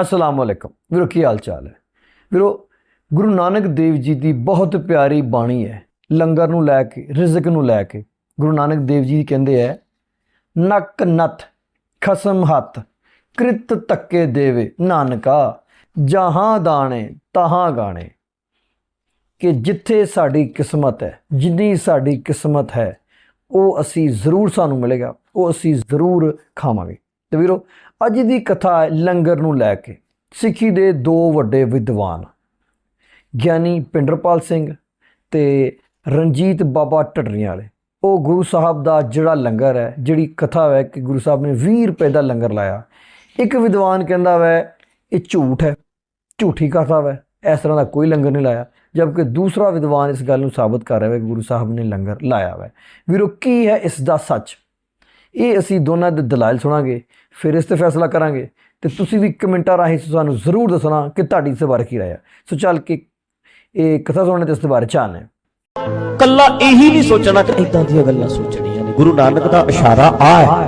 ਅਸਲਾਮ ਵਾਲੇਕਮ ਵੀਰੋ, ਕੀ ਹਾਲ ਚਾਲ ਹੈ? ਵੀਰੋ, ਗੁਰੂ ਨਾਨਕ ਦੇਵ ਜੀ ਦੀ ਬਹੁਤ ਪਿਆਰੀ ਬਾਣੀ ਹੈ, ਲੰਗਰ ਨੂੰ ਲੈ ਕੇ, ਰਿਜ਼ਕ ਨੂੰ ਲੈ ਕੇ। ਗੁਰੂ ਨਾਨਕ ਦੇਵ ਜੀ ਕਹਿੰਦੇ ਹੈ, ਨੱਕ ਨੱਥ, ਖਸਮ ਹੱਥ, ਕ੍ਰਿਤ ਤੱਕੇ ਦੇਵੇ ਨਾਨਕਾ, ਜਹਾਂ ਦਾਣੇ, ਤਹਾਂ ਗਾਣੇ। ਕਿ ਜਿੱਥੇ ਸਾਡੀ ਕਿਸਮਤ ਹੈ, ਜਿੰਨੀ ਸਾਡੀ ਕਿਸਮਤ ਹੈ, ਉਹ ਅਸੀਂ ਜ਼ਰੂਰ ਸਾਨੂੰ ਮਿਲੇਗਾ, ਉਹ ਅਸੀਂ ਜ਼ਰੂਰ ਖਾਵਾਂਗੇ। ਤੇ ਵੀਰੋ, ਅੱਜ ਦੀ ਕਥਾ ਹੈ ਲੰਗਰ ਨੂੰ ਲੈ ਕੇ ਸਿੱਖੀ ਦੇ ਦੋ ਵੱਡੇ ਵਿਦਵਾਨ, ਗਿਆਨੀ ਪਿੰਡਰਪਾਲ ਸਿੰਘ ਤੇ ਰਣਜੀਤ ਬਾਬਾ ਢੱਡਰੀਆਂ ਵਾਲੇ। ਉਹ ਗੁਰੂ ਸਾਹਿਬ ਦਾ ਜਿਹੜਾ ਲੰਗਰ ਹੈ, ਜਿਹੜੀ ਕਥਾ ਹੈ ਕਿ ਗੁਰੂ ਸਾਹਿਬ ਨੇ 20 ਰੁਪਏ ਦਾ ਲੰਗਰ ਲਾਇਆ, ਇੱਕ ਵਿਦਵਾਨ ਕਹਿੰਦਾ ਵੈ, ਇਹ ਝੂਠ ਹੈ, ਝੂਠੀ ਕਥਾ ਵੈ, ਇਸ ਤਰ੍ਹਾਂ ਦਾ ਕੋਈ ਲੰਗਰ ਨਹੀਂ ਲਾਇਆ, ਜਦਕਿ ਦੂਸਰਾ ਵਿਦਵਾਨ ਇਸ ਗੱਲ ਨੂੰ ਸਾਬਤ ਕਰ ਰਿਹਾ ਹੈ ਕਿ ਗੁਰੂ ਸਾਹਿਬ ਨੇ ਲੰਗਰ ਲਾਇਆ ਹੈ ਵੀਰੋ, ਕੀ ਹੈ ਇਸ ਦਾ ਸੱਚ? ਇਹ ਅਸੀਂ ਦੋਨਾਂ ਦੇ ਦਲਾਲ ਸੁਣਾਂਗੇ, ਫਿਰ ਇਸ ਤੇ ਫੈਸਲਾ ਕਰਾਂਗੇ। ਤੇ ਤੁਸੀਂ ਵੀ ਕਮੈਂਟਾਂ ਰਾਹੀਂ ਸਾਨੂੰ ਜ਼ਰੂਰ ਦੱਸਣਾ ਕਿ ਤੁਹਾਡੀ ਇਸ ਬਾਰੇ ਕੀ ਰਾਏ ਹੈ ਸੋ ਚੱਲ ਕੇ ਇਹ ਕਥਾ ਸੁਣਨ ਤੇ ਇਸ ਬਾਰੇ ਬਾਰੇ ਹੈ ਕੱਲਾ ਇਹੀ ਨਹੀਂ ਸੋਚਣਾ ਕਿ ਇਦਾਂ ਦੀਆਂ ਗੱਲਾਂ ਸੋਚਣੀਆਂ ਨੇ। ਗੁਰੂ ਨਾਨਕ ਦਾ ਇਸ਼ਾਰਾ ਆ ਹੈ।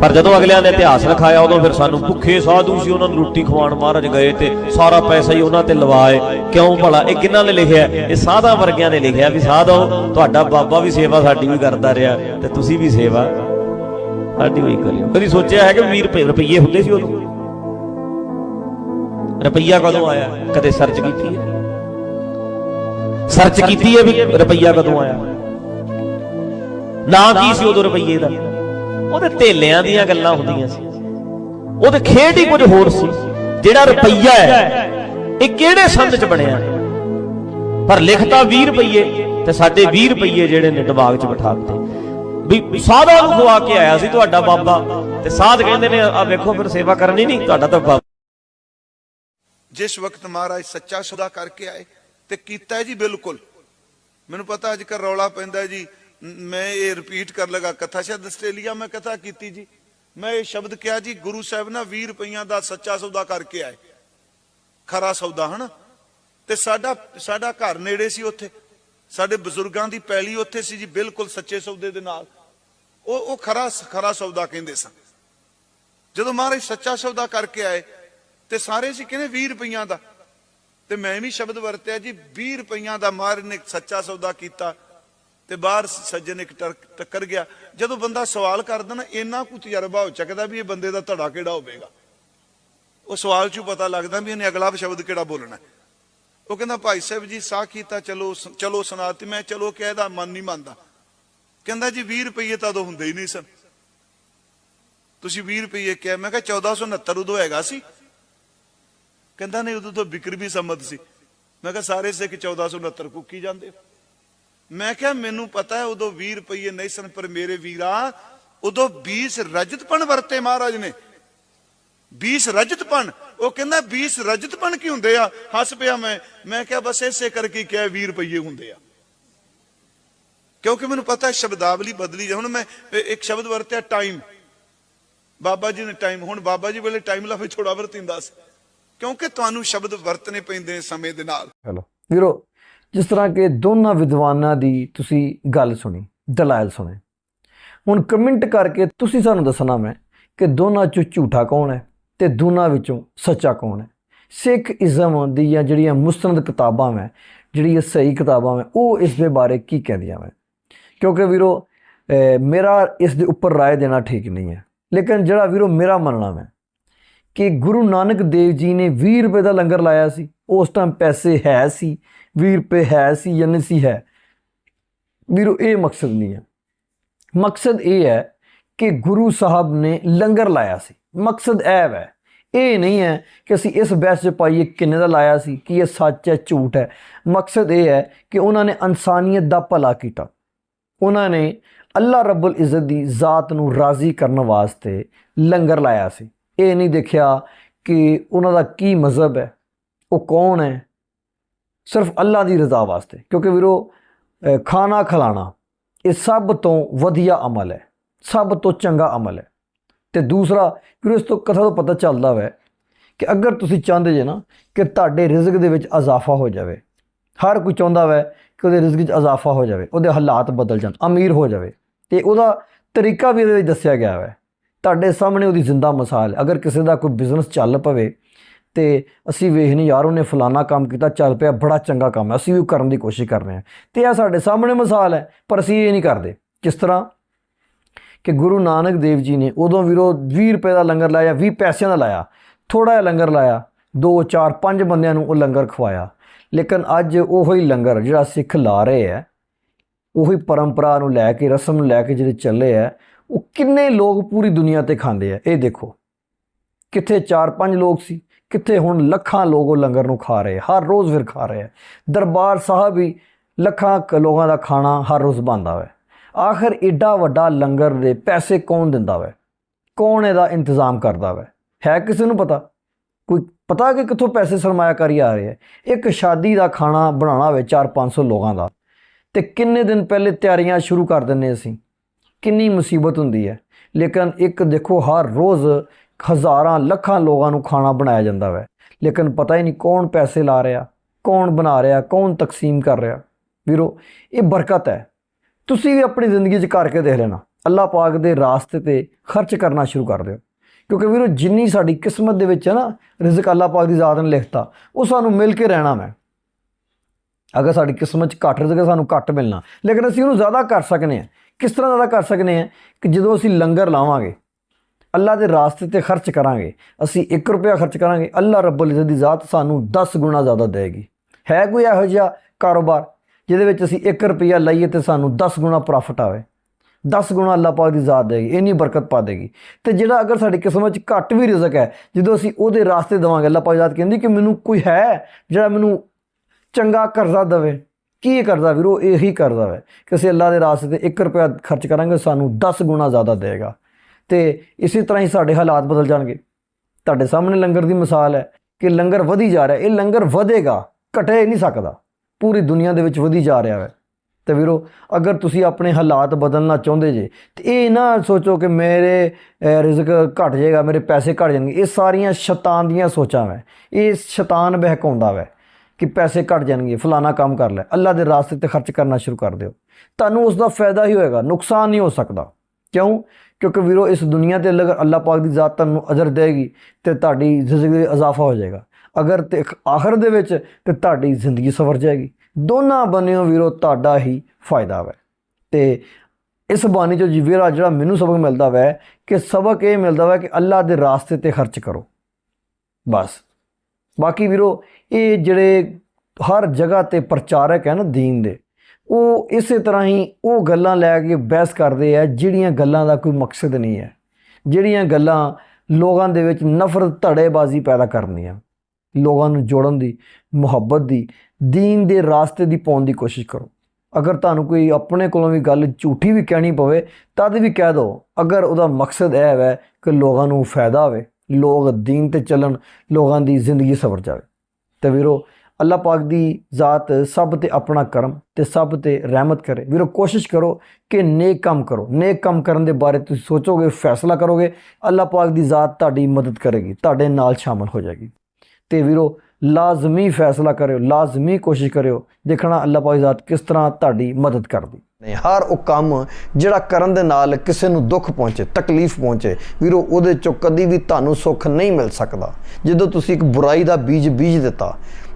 ਪਰ ਜਦੋਂ ਅਗਲਿਆਂ ਨੇ ਇਤਿਹਾਸ ਲਿਖਾਇਆ ਉਦੋਂ ਫਿਰ ਸਾਨੂੰ ਭੁੱਖੇ ਸਾਧੂ ਸੀ, ਉਹਨਾਂ ਨੂੰ ਰੋਟੀ ਖਵਾਉਣ ਮਹਾਰਾਜ ਗਏ ਤੇ ਸਾਰਾ ਪੈਸਾ ਹੀ ਉਹਨਾਂ ਤੇ ਲਵਾਏ। ਕਿਉਂ ਭਲਾ, ਇਹ ਕਿਹਨਾਂ ਨੇ ਲਿਖਿਆ ਇਹ ਸਾਧਾਂ ਵਰਗਿਆਂ ਨੇ ਲਿਖਿਆ ਵੀ ਸਾਧੋ, ਤੁਹਾਡਾ ਬਾਬਾ ਵੀ ਸੇਵਾ ਸਾਡੀ ਵੀ ਕਰਦਾ ਰਿਹਾ ਤੇ ਤੁਸੀਂ ਵੀ ਸੇਵਾ ਸਾਡੀ ਵੀ ਕਰਿਓ। ਕਦੀ ਸੋਚਿਆ ਹੈ ਕਿ 20 ਰੁਪਏ ਰੁਪਈਏ ਹੁੰਦੇ ਸੀ ਉਦੋਂ? ਰੁਪਈਆ ਕਦੋਂ ਆਇਆ? ਕਦੇ ਸਰਚ ਕੀਤੀ ਹੈ? ਸਰਚ ਕੀਤੀ ਹੈ ਵੀ ਰੁਪਈਆ ਕਦੋਂ ਆਇਆ? ਨਾ ਕੀ ਸੀ ਉਦੋਂ ਰੁਪਈਏ ਦਾ? ਉਹਦੇ ਧੇਲਿਆਂ ਦੀਆਂ ਗੱਲਾਂ ਹੁੰਦੀਆਂ ਸੀ। ਉਹਦੇ ਖੇਡ ਹੀ ਕੁਝ ਹੋਰ ਸੀ। ਜਿਹੜਾ ਰੁਪਈਆ ਹੈ ਇਹ ਕਿਹੜੇ ਸੰਦ ਚ ਬਣਿਆ? ਪਰ ਲਿਖਤਾ 20 ਰੁਪਈਏ ਤੇ ਸਾਡੇ 20 ਰੁਪਈਏ ਜਿਹੜੇ ਨੇ ਦਿਮਾਗ 'ਚ ਬਿਠਾ ਦਿੱਤੇ। ਵੀ ਸਾਧਾ ਨੂੰ ਖਵਾ ਕੇ ਆਇਆ ਸੀ ਤੁਹਾਡਾ ਬਾਬਾ। ਤੇ ਸਾਧ ਕਹਿੰਦੇ ਨੇ ਆ ਵੇਖੋ ਫਿਰ ਸੇਵਾ ਕਰਨੀ ਨਹੀਂ, ਤੁਹਾਡਾ ਤਾਂ ਬਾਬਾ। ਜਿਸ ਵਕਤ ਮਹਾਰਾਜ ਸੱਚਾ ਸੌਦਾ ਕਰਕੇ ਆਏ ਤੇ ਕੀਤਾ ਜੀ ਬਿਲਕੁਲ। ਮੈਨੂੰ ਪਤਾ ਅੱਜ ਕੱਲ੍ਹ ਰੌਲਾ ਪੈਂਦਾ ਜੀ, ਮੈਂ ਇਹ ਰਿਪੀਟ ਕਰ ਲਗਾ, ਕਥਾ ਸ਼ਾਇਦ ਆਸਟ੍ਰੇਲੀਆ ਮੈਂ ਕਥਾ ਕੀਤੀ ਜੀ। ਮੈਂ ਇਹ ਸ਼ਬਦ ਕਿਹਾ ਜੀ, ਗੁਰੂ ਸਾਹਿਬ ਨਾ 20 ਰੁਪਈਆਂ ਦਾ ਸੱਚਾ ਸੌਦਾ ਕਰਕੇ ਆਏ। ਖਰਾ ਸੌਦਾ, ਹਨਾ? ਤੇ ਸਾਡਾ ਸਾਡਾ ਘਰ ਨੇੜੇ ਸੀ ਉੱਥੇ। ਸਾਡੇ ਬਜ਼ੁਰਗਾਂ ਦੀ ਪੈਲੀ ਉੱਥੇ ਸੀ ਜੀ, ਬਿਲਕੁਲ ਸੱਚੇ ਸੌਦੇ ਦੇ ਨਾਲ। ਉਹ ਉਹ ਖਰਾ ਖਰਾ ਸੌਦਾ ਕਹਿੰਦੇ ਸਨ। ਜਦੋਂ ਮਹਾਰਾਜ ਸੱਚਾ ਸੌਦਾ ਕਰਕੇ ਆਏ, ਤੇ ਸਾਰੇ ਸੀ ਕਹਿੰਦੇ 20 ਰੁਪਈਆਂ ਦਾ। ਤੇ ਮੈਂ ਵੀ ਸ਼ਬਦ ਵਰਤਿਆ ਜੀ 20 ਰੁਪਈਆਂ ਦਾ ਮਹਾਰਾਜ ਨੇ ਸੱਚਾ ਸੌਦਾ ਕੀਤਾ। ਤੇ ਬਾਹਰ ਸੱਜਣ ਇੱਕ ਟਰ- ਟੱਕਰ ਗਿਆ। ਜਦੋਂ ਬੰਦਾ ਸਵਾਲ ਕਰਦਾ ਨਾ, ਇੰਨਾ ਕੁ ਤਜਰਬਾ ਹੋ ਚੱਕਦਾ ਵੀ ਇਹ ਬੰਦੇ ਦਾ ਧੜਾ ਕਿਹੜਾ ਹੋਵੇਗਾ? ਉਹ ਸਵਾਲ ਚੋਂ ਪਤਾ ਲੱਗਦਾ ਵੀ ਇਹਨੇ ਅਗਲਾ ਸ਼ਬਦ ਕਿਹੜਾ ਬੋਲਣਾ ਉਹ ਕਹਿੰਦਾ, ਭਾਈ ਸਾਹਿਬ ਜੀ, ਸਾਹ ਕੀਤਾ, ਚਲੋ, ਸ- ਚਲੋ ਸੁਣਾਤੀ ਮੈਂ ਚਲੋ ਕਹਿਦਾ ਮਨ ਨਹੀਂ ਮੰਨਦਾ। ਕਹਿੰਦਾ ਜੀ 20 ਰੁਪਏ ਤਾਂ ਉਦੋਂ ਹੁੰਦੇ ਹੀ ਨਹੀਂ ਸਨ। ਤੁਸੀਂ 20 ਰੁਪਏ ਕਿਹਾ, ਮੈਂ ਕਿਹਾ 1469 ਉਦੋਂ ਹੈਗਾ ਸੀ। ਕਹਿੰਦਾ ਨਹੀਂ, ਉਦੋਂ ਤਾਂ ਵਿਕਰ ਵੀ ਸੰਮਤ ਸੀ। ਮੈਂ ਕਿਹਾ ਸਾਰੇ ਸਿੱਖ 1469 ਕੁੱਕੀ ਜਾਂਦੇ ਮੈਂ ਕਿਹਾ ਮੈਨੂੰ ਪਤਾ ਹੈ ਉਦੋਂ 20 ਰੁਪਏ ਨਹੀਂ ਸਨ, ਪਰ ਮੇਰੇ ਵੀਰਾ ਉਦੋਂ 20 ਰਜਤਪਣ ਵਰਤੇ ਮਹਾਰਾਜ ਨੇ। 20 ਰਜਤਪਣ, ਉਹ ਕਹਿੰਦਾ 20 ਰਜਤਪਣ ਕੀ ਹੁੰਦੇ ਆ? ਹੱਸ ਪਿਆ ਮੈਂ। ਮੈਂ ਕਿਹਾ ਬਸ ਇਸੇ ਕਰਕੇ ਕਿਹਾ 20 ਰੁਪਏ ਹੁੰਦੇ ਆ। ਕਿਉਂਕਿ ਮੈਨੂੰ ਪਤਾ ਸ਼ਬਦਾਵਲੀ ਬਦਲੀ ਜਾ ਹੁਣ ਮੈਂ ਇੱਕ ਸ਼ਬਦ ਵਰਤਿਆ ਟਾਈਮ ਬਾਬਾ ਜੀ ਨੇ ਟਾਈਮ ਹੁਣ ਬਾਬਾ ਜੀ ਵੇਲੇ ਟਾਈਮ ਲਾਵੇ ਥੋੜਾ ਵਰਤਿੰਦਾ ਸੀ। ਕਿਉਂਕਿ ਤੁਹਾਨੂੰ ਸ਼ਬਦ ਵਰਤਨੇ ਪੈਂਦੇ ਨੇ ਸਮੇਂ ਦੇ ਨਾਲ। ਚਲੋ ਵੀਰੋ, ਜਿਸ ਤਰ੍ਹਾਂ ਕਿ ਦੋਨਾਂ ਵਿਦਵਾਨਾਂ ਦੀ ਤੁਸੀਂ ਗੱਲ ਸੁਣੀ, ਦਲਾਇਲ ਸੁਣੇ। ਹੁਣ ਕਮੈਂਟ ਕਰਕੇ ਤੁਸੀਂ ਸਾਨੂੰ ਦੱਸਣਾ ਮੈਂ ਕਿ ਦੋਨਾਂ ਚੋਂ ਝੂਠਾ ਕੌਣ ਹੈ ਤੇ ਦੋਨਾਂ ਵਿੱਚੋਂ ਸੱਚਾ ਕੌਣ ਹੈ। ਸਿੱਖ ਇਜ਼ਮ ਦੀਆਂ ਜਿਹੜੀਆਂ ਮੁਸਤਨਦ ਕਿਤਾਬਾਂ ਹੈ ਜਿਹੜੀਆਂ ਸਹੀ ਕਿਤਾਬਾਂ ਹੈ ਉਹ ਇਸ ਦੇ ਬਾਰੇ ਕੀ ਕਹਿੰਦੀਆਂ ਹੈ ਕਿਉਂਕਿ ਵੀਰੋ ਅਹ ਮੇਰਾ ਇਸ ਦੇ ਉੱਪਰ رائے ਦੇਣਾ ਠੀਕ ਨਹੀਂ ਹੈ ਲੇਕਿਨ ਜਿਹੜਾ ਵੀਰੋ ਮੇਰਾ ਮੰਨਣਾ ਹੈ ਕਿ ਗੁਰੂ ਨਾਨਕ ਦੇਵ ਜੀ ਨੇ 20 ਰੁਪਏ ਦਾ ਲੰਗਰ ਲਾਇਆ ਸੀ ਉਸ ਟਾਈਮ ਪੈਸੇ ਹੈ ਸੀ 20 ਰੁਪਏ ਹੈ ਸੀ ਜਾਂ ਨਹੀਂ ਸੀ ਹੈ ਵੀਰੋ ਇਹ ਮਕਸਦ ਨਹੀਂ ਹੈ ਮਕਸਦ ਇਹ ਹੈ ਕਿ ਗੁਰੂ ਸਾਹਿਬ ਨੇ ਲੰਗਰ ਲਾਇਆ ਸੀ ਮਕਸਦ ਇਹ ਹੈ ਇਹ ਨਹੀਂ ਹੈ ਕਿ ਅਸੀਂ ਇਸ ਬਹਿਸ 'ਚ ਪਾਈਏ ਕਿੰਨੇ ਦਾ ਲਾਇਆ ਸੀ ਕਿ ਇਹ ਸੱਚ ਹੈ ਝੂਠ ਹੈ ਮਕਸਦ ਇਹ ਹੈ ਕਿ ਉਹਨਾਂ ਨੇ ਇਨਸਾਨੀਅਤ ਦਾ ਭਲਾ ਕੀਤਾ ਉਹਨਾਂ ਨੇ ਅੱਲਾ ਰੱਬੁਲ ਇੱਜ਼ਤ ਦੀ ਜ਼ਾਤ ਨੂੰ ਰਾਜ਼ੀ ਕਰਨ ਵਾਸਤੇ ਲੰਗਰ ਲਾਇਆ ਸੀ। ਇਹ ਨਹੀਂ ਦੇਖਿਆ ਕਿ ਉਹਨਾਂ ਦਾ ਕੀ ਮਜ਼ਹਬ ਹੈ, ਉਹ ਕੌਣ ਹੈ? ਸਿਰਫ ਅੱਲਾ ਦੀ ਰਜ਼ਾ ਵਾਸਤੇ। ਕਿਉਂਕਿ ਵੀਰੋ ਖਾਣਾ ਖਿਲਾਣਾ, ਇਹ ਸਭ ਤੋਂ ਵਧੀਆ ਅਮਲ ਹੈ, ਸਭ ਤੋਂ ਚੰਗਾ ਅਮਲ ਹੈ। ਤੇ ਦੂਸਰਾ, ਵੀਰੋ, ਇਸ ਤੋਂ ਕਥਾ ਤੋਂ ਪਤਾ ਚੱਲਦਾ ਹੈ ਕਿ ਅਗਰ ਤੁਸੀਂ ਚਾਹੁੰਦੇ ਜੇ ਨਾ ਕਿ ਤੁਹਾਡੇ ਰਿਜ਼ਕ ਦੇ ਵਿੱਚ ਇਜ਼ਾਫਾ ਹੋ ਜਾਵੇ, ਹਰ ਕੋਈ ਚਾਹੁੰਦਾ ਵੈ ਕਿ ਉਹਦੇ ਰਿਜ਼ਕ 'ਚ ਇਜ਼ਾਫਾ ਹੋ ਜਾਵੇ, ਉਹਦੇ ਹਾਲਾਤ ਬਦਲ ਜਾਣ, ਅਮੀਰ ਹੋ ਜਾਵੇ, ਤੇ ਉਹਦਾ ਤਰੀਕਾ ਵੀ ਇਹਦੇ ਵਿੱਚ ਦੱਸਿਆ ਗਿਆ ਹੈ। ਤੁਹਾਡੇ ਸਾਹਮਣੇ ਉਹਦੀ ਜ਼ਿੰਦਾ ਮਿਸਾਲ ਅਗਰ ਕਿਸੇ ਦਾ ਕੋਈ ਬਿਜ਼ਨਸ ਚੱਲ ਪਵੇ ਤੇ ਅਸੀਂ ਵੇਖ ਨਹੀਂ, ਯਾਰ ਉਹਨੇ ਫਲਾਨਾ ਕੰਮ ਕੀਤਾ, ਚੱਲ ਪਿਆ, ਬੜਾ ਚੰਗਾ ਕੰਮ ਹੈ, ਅਸੀਂ ਵੀ ਉਹ ਕਰਨ ਦੀ ਕੋਸ਼ਿਸ਼ ਕਰ ਰਹੇ ਹਾਂ। ਤੇ ਇਹ ਸਾਡੇ ਸਾਹਮਣੇ ਮਿਸਾਲ ਹੈ, ਪਰ ਅਸੀਂ ਇਹ ਨਹੀਂ ਕਰਦੇ। ਕਿਸ ਤਰ੍ਹਾਂ? ਕਿ ਗੁਰੂ ਨਾਨਕ ਦੇਵ ਜੀ ਨੇ ਉਦੋਂ ਵੀਰੋ 20 ਰੁਪਏ ਦਾ ਲੰਗਰ ਲਾਇਆ 20 ਪੈਸਿਆਂ ਦਾ ਲਾਇਆ ਥੋੜਾ ਜਿਹਾ ਲੰਗਰ ਲਾਇਆ 2 4 5 ਬੰਦਿਆਂ ਨੂੰ ਉਹ ਲੰਗਰ ਖਵਾਇਆ। ਲੇਕਿਨ ਅੱਜ ਉਹੋ ਹੀ ਲੰਗਰ ਜਿਹੜਾ ਸਿੱਖ ਲਾ ਰਹੇ ਹੈ, ਉਹੀ ਪਰੰਪਰਾ ਨੂੰ ਲੈ ਕੇ, ਰਸਮ ਨੂੰ ਲੈ ਕੇ ਜਿਹੜੇ ਚੱਲੇ ਹੈ, ਉਹ ਕਿੰਨੇ ਲੋਕ ਪੂਰੀ ਦੁਨੀਆ ਤੇ ਖਾਂਦੇ ਆ ਇਹ ਦੇਖੋ, ਕਿੱਥੇ 4-5 ਲੋਕ ਸੀ, ਕਿੱਥੇ ਹੁਣ ਲੱਖਾਂ ਲੋਕ ਉਹ ਲੰਗਰ ਨੂੰ ਖਾ ਰਹੇ ਹਰ ਰੋਜ਼ ਫਿਰ ਖਾ ਰਹੇ ਆ ਦਰਬਾਰ ਸਾਹਿਬ ਵੀ ਲੱਖਾਂ ਕੁ ਲੋਕਾਂ ਦਾ ਖਾਣਾ ਹਰ ਰੋਜ਼ ਬਣਦਾ ਹੈ। ਆਖਰ ਏਡਾ ਵੱਡਾ ਲੰਗਰ ਦੇ ਪੈਸੇ ਕੌਣ ਦਿੰਦਾ ਵੈ ਕੌਣ ਇਹਦਾ ਇੰਤਜ਼ਾਮ ਕਰਦਾ ਵੈ ਹੈ ਕਿਸੇ ਨੂੰ ਪਤਾ? ਕੋਈ ਪਤਾ ਕਿ ਕਿੱਥੋਂ ਪੈਸੇ ਸਰਮਾਇਆਕਾਰੀ ਆ ਰਹੇ ਹੈ। ਇੱਕ ਸ਼ਾਦੀ ਦਾ ਖਾਣਾ ਬਣਾਉਣਾ ਹੋਵੇ 4-500 ਲੋਕਾਂ ਦਾ, ਤੇ ਕਿੰਨੇ ਦਿਨ ਪਹਿਲੇ ਤਿਆਰੀਆਂ ਸ਼ੁਰੂ ਕਰ ਦਿੰਨੇ ਅਸੀਂ। ਕਿੰਨੀ ਮੁਸੀਬਤ ਹੁੰਦੀ ਹੈ। ਲੇਕਿਨ ਇੱਕ ਦੇਖੋ, ਹਰ ਰੋਜ਼ ਹਜ਼ਾਰਾਂ, ਲੱਖਾਂ ਲੋਕਾਂ ਨੂੰ ਖਾਣਾ ਬਣਾਇਆ ਜਾਂਦਾ ਵੈ। ਲੇਕਿਨ ਪਤਾ ਹੀ ਨਹੀਂ ਕੌਣ ਪੈਸੇ ਲਾ ਰਿਹਾ, ਕੌਣ ਬਣਾ ਰਿਹਾ, ਕੌਣ ਤਕਸੀਮ ਕਰ ਰਿਹਾ। ਵੀਰੋ, ਇਹ ਬਰਕਤ ਹੈ। ਤੁਸੀਂ ਵੀ ਆਪਣੀ ਜ਼ਿੰਦਗੀ 'ਚ ਕਰਕੇ ਦੇਖ ਲੈਣਾ। ਅੱਲਾਹ ਪਾਕ ਦੇ ਰਾਸਤੇ ਤੇ ਖਰਚ ਕਰਨਾ ਸ਼ੁਰੂ ਕਰ ਦਿਓ। ਕਿਉਂਕਿ ਵੀਰੋ, ਜਿੰਨੀ ਸਾਡੀ ਕਿਸਮਤ ਦੇ ਵਿੱਚ ਹੈ ਨਾ, ਰਿਜ਼ਕ ਅੱਲਾਹ ਪਾਕ ਦੀ ਜ਼ਾਤ ਨੇ ਲਿਖਤਾ, ਉਹ ਸਾਨੂੰ ਮਿਲ ਕੇ ਰਹਿਣਾ ਮੈਂ। ਅਗਰ ਸਾਡੀ ਕਿਸਮਤ 'ਚ ਘੱਟ ਰਿਜ਼ਕ ਸਾਨੂੰ ਘੱਟ ਮਿਲਣਾ। ਲੇਕਿਨ ਅਸੀਂ ਉਹਨੂੰ ਜ਼ਿਆਦਾ ਕਰ ਸਕਨੇ ਹਾਂ ਕਿਸ ਤਰ੍ਹਾਂ ਜ਼ਿਆਦਾ ਕਰ ਸਕਨੇ ਹਾਂ ਕਿ ਜਦੋਂ ਅਸੀਂ ਲੰਗਰ ਲਾਵਾਂਗੇ ਅੱਲਾ ਦੇ ਰਾਸਤੇ ਤੇ ਖਰਚ ਕਰਾਂਗੇ, ਅਸੀਂ 1 ਰੁਪਿਆ ਖਰਚ ਕਰਾਂਗੇ ਅੱਲਾ ਰੱਬੁਲ ਇਜ਼ਤ ਦੀ ਜ਼ਾਤ ਸਾਨੂੰ 10 ਗੁਣਾ ਜ਼ਿਆਦਾ ਦੇਗੀ ਹੈ ਕੋਈ ਇਹੋ ਜਿਹਾ ਕਾਰੋਬਾਰ, ਜਿਹਦੇ ਵਿੱਚ ਅਸੀਂ 1 ਰੁਪਿਆ ਲਾਈਏ ਤੇ ਸਾਨੂੰ 10 ਗੁਣਾ ਪ੍ਰੋਫਿਟ ਆਵੇ? 10 ਗੁਣਾ ਅੱਲਾਹ ਪਾਕ ਦੀ ਜ਼ਾਤ ਦੇਗੀ, ਇੰਨੀ ਬਰਕਤ ਪਾ ਦੇਗੀ। ਤੇ ਜਿਹੜਾ ਅਗਰ ਸਾਡੀ ਕਿਸਮਤ 'ਚ ਘੱਟ ਵੀ ਰਿਜ਼ਕ ਹੈ, ਜਦੋਂ ਅਸੀਂ ਉਹਦੇ ਰਾਸਤੇ ਦੇਵਾਂਗੇ ਅੱਲਾਹ ਪਾਕ ਦੀ ਜ਼ਾਤ ਕਹਿੰਦੀ ਕਿ ਮੈਨੂੰ ਕੋਈ ਹੈ ਜਿਹੜਾ ਮੈਨੂੰ ਚੰਗਾ ਕਰਜ਼ਾ ਦੇਵੇ। ਕੀ ਇਹ ਕਰਜ਼ਾ ਵੀਰੋ? ਇਹੀ ਕਰਜ਼ਾ ਹੈ ਕਿ ਅਸੀਂ ਅੱਲਾਹ ਦੇ ਰਾਸਤੇ ਤੇ 1 ਰੁਪਿਆ ਖਰਚ ਕਰਾਂਗੇ, ਸਾਨੂੰ 10 ਗੁਣਾ ਜ਼ਿਆਦਾ ਦੇਗਾ। ਤੇ ਇਸੇ ਤਰ੍ਹਾਂ ਹੀ ਸਾਡੇ ਹਾਲਾਤ ਬਦਲ ਜਾਣਗੇ। ਤੁਹਾਡੇ ਸਾਹਮਣੇ ਲੰਗਰ ਦੀ ਮਿਸਾਲ ਹੈ ਕਿ ਲੰਗਰ ਵਧੀ ਜਾ ਰਿਹਾ, ਇਹ ਲੰਗਰ ਵਧੇਗਾ ਘਟੇ ਨਹੀਂ ਸਕਦਾ। ਪੂਰੀ ਦੁਨੀਆ ਦੇ ਵਿੱਚ ਵਧੀ ਜਾ ਰਿਹਾ ਹੈ। ਤੇ ਵੀਰੋ, ਅਗਰ ਤੁਸੀਂ ਆਪਣੇ ਹਾਲਾਤ ਬਦਲਣਾ ਚਾਹੁੰਦੇ ਜੇ, ਤੇ ਇਹ ਨਾ ਸੋਚੋ ਕਿ ਮੇਰੇ ਰਿਜ਼ਕ ਘਟ ਜਾਏਗਾ, ਮੇਰੇ ਪੈਸੇ ਘਟ ਜਾਣਗੇ। ਇਹ ਸਾਰੀਆਂ ਸ਼ੈਤਾਨ ਦੀਆਂ ਸੋਚਾਂ ਵੈ। ਇਹ ਸ਼ੈਤਾਨ ਬਹਿਕਾਉਂਦਾ ਵੈ ਕਿ ਪੈਸੇ ਘਟ ਜਾਣਗੇ, ਫਲਾਣਾ ਕੰਮ ਕਰ ਲੈ। ਅੱਲਾ ਦੇ ਰਾਸਤੇ ਤੇ ਖਰਚ ਕਰਨਾ ਸ਼ੁਰੂ ਕਰ ਦਿਓ। ਤੁਹਾਨੂੰ ਉਸ ਦਾ ਫਾਇਦਾ ਹੀ ਹੋਏਗਾ, ਨੁਕਸਾਨ ਨਹੀਂ ਹੋ ਸਕਦਾ। ਕਿਉਂ? ਕਿਉਂਕਿ ਵੀਰੋ, ਇਸ ਦੁਨੀਆ ਤੇ ਅਗਰ ਅੱਲਾ ਪਾਕ ਦੀ ਜ਼ਾਤ ਤੁਹਾਨੂੰ ਅਜਰ ਦੇਗੀ, ਤੇ ਤੁਹਾਡੀ ਜ਼ਿੰਦਗੀ ਵਿੱਚ ਇਜ਼ਾਫਾ ਹੋ ਜਾਏਗਾ। ਅਗਰ ਤੇ ਆਖਰ ਦੇ ਵਿੱਚ ਤੇ ਤੁਹਾਡੀ ਜ਼ਿੰਦਗੀ ਸਵਰ ਜਾਏਗੀ। ਦੋਨਾਂ ਬੰਨਿਓ ਵੀਰੋ ਤੁਹਾਡਾ ਹੀ ਫਾਇਦਾ ਹੈ ਤੇ ਇਸ ਬਾਣੀ ਚੋਂ ਜੀ ਵੀਰਾ ਜਿਹੜਾ ਮੈਨੂੰ ਸਬਕ ਮਿਲਦਾ ਵੈ ਕਿ ਸਬਕ ਇਹ ਮਿਲਦਾ ਵੈ ਕਿ ਅੱਲਾਹ ਦੇ ਰਾਸਤੇ ਤੇ ਖਰਚ ਕਰੋ ਬਸ ਬਾਕੀ ਵੀਰੋ ਇਹ ਜਿਹੜੇ ਹਰ ਜਗ੍ਹਾ ਤੇ ਪ੍ਰਚਾਰਕ ਹੈ ਨਾ دین ਦੇ ਉਹ ਇਸੇ ਤਰ੍ਹਾਂ ਹੀ ਉਹ ਗੱਲਾਂ ਲੈ ਕੇ ਬਹਿਸ ਕਰਦੇ ਆ ਜਿਹੜੀਆਂ ਗੱਲਾਂ ਦਾ ਕੋਈ ਮਕਸਦ ਨਹੀਂ ਹੈ ਜਿਹੜੀਆਂ ਗੱਲਾਂ ਲੋਕਾਂ ਦੇ ਵਿੱਚ ਨਫ਼ਰਤ ਧੜੇਬਾਜ਼ੀ ਪੈਦਾ ਕਰਨੀਆਂ ਲੋਕਾਂ ਨੂੰ ਜੋੜਨ ਦੀ ਮੁਹੱਬਤ ਦੀ دین ਦੇ ਰਾਸਤੇ ਦੀ ਪਾਉਣ ਦੀ ਕੋਸ਼ਿਸ਼ ਕਰੋ ਅਗਰ ਤੁਹਾਨੂੰ ਕੋਈ ਆਪਣੇ ਕੋਲੋਂ ਵੀ ਗੱਲ ਝੂਠੀ ਵੀ ਕਹਿਣੀ ਪਵੇ ਤਦ ਵੀ ਕਹਿ ਦਿਓ ਅਗਰ ਉਹਦਾ ਮਕਸਦ ਇਹ ਹੈ ਕਿ ਲੋਕਾਂ ਨੂੰ ਫਾਇਦਾ ਹੋਵੇ ਲੋਕ دین ਤੇ ਚੱਲਣ ਲੋਕਾਂ ਦੀ ਜ਼ਿੰਦਗੀ ਸਵਰ ਜਾਵੇ ਤੇ ਵੀਰੋ ਅੱਲਾਹ ਪਾਕ ਦੀ ਜ਼ਾਤ ਸਭ ਤੇ ਆਪਣਾ ਕਰਮ ਤੇ ਸਭ ਤੇ ਰਹਿਮਤ ਕਰੇ ਵੀਰੋ ਕੋਸ਼ਿਸ਼ ਕਰੋ ਕਿ ਨੇਕ ਕੰਮ ਕਰੋ ਨੇਕ ਕੰਮ ਕਰਨ ਦੇ ਬਾਰੇ ਤੁਸੀਂ ਸੋਚੋਗੇ ਫੈਸਲਾ ਕਰੋਗੇ ਅੱਲਾਹ ਪਾਕ ਦੀ ਜ਼ਾਤ ਤੁਹਾਡੀ ਮਦਦ ਕਰੇਗੀ ਤੁਹਾਡੇ ਨਾਲ ਸ਼ਾਮਲ ਹੋ ਜਾਏਗੀ ਤੇ ਵੀਰੋ, ਲਾਜ਼ਮੀ ਫੈਸਲਾ ਕਰਿਓ, ਲਾਜ਼ਮੀ ਕੋਸ਼ਿਸ਼ ਕਰਿਓ, ਦੇਖਣਾ ਅੱਲਾਹ ਪਾਕ ਜ਼ਾਤ ਕਿਸ ਤਰ੍ਹਾਂ ਤੁਹਾਡੀ ਮਦਦ ਕਰਦੀ। ਨਹੀਂ, ਹਰ ਉਹ ਕੰਮ ਜਿਹੜਾ ਕਰਨ ਦੇ ਨਾਲ ਕਿਸੇ ਨੂੰ ਦੁੱਖ ਪਹੁੰਚੇ, ਤਕਲੀਫ ਪਹੁੰਚੇ, ਵੀਰੋ, ਉਹਦੇ ਚੋਂ ਕਦੀ ਵੀ ਤੁਹਾਨੂੰ ਸੁੱਖ ਨਹੀਂ ਮਿਲ ਸਕਦਾ। ਜਦੋਂ ਤੁਸੀਂ ਇੱਕ ਬੁਰਾਈ ਦਾ ਬੀਜ ਬੀਜ ਦਿੱਤਾ,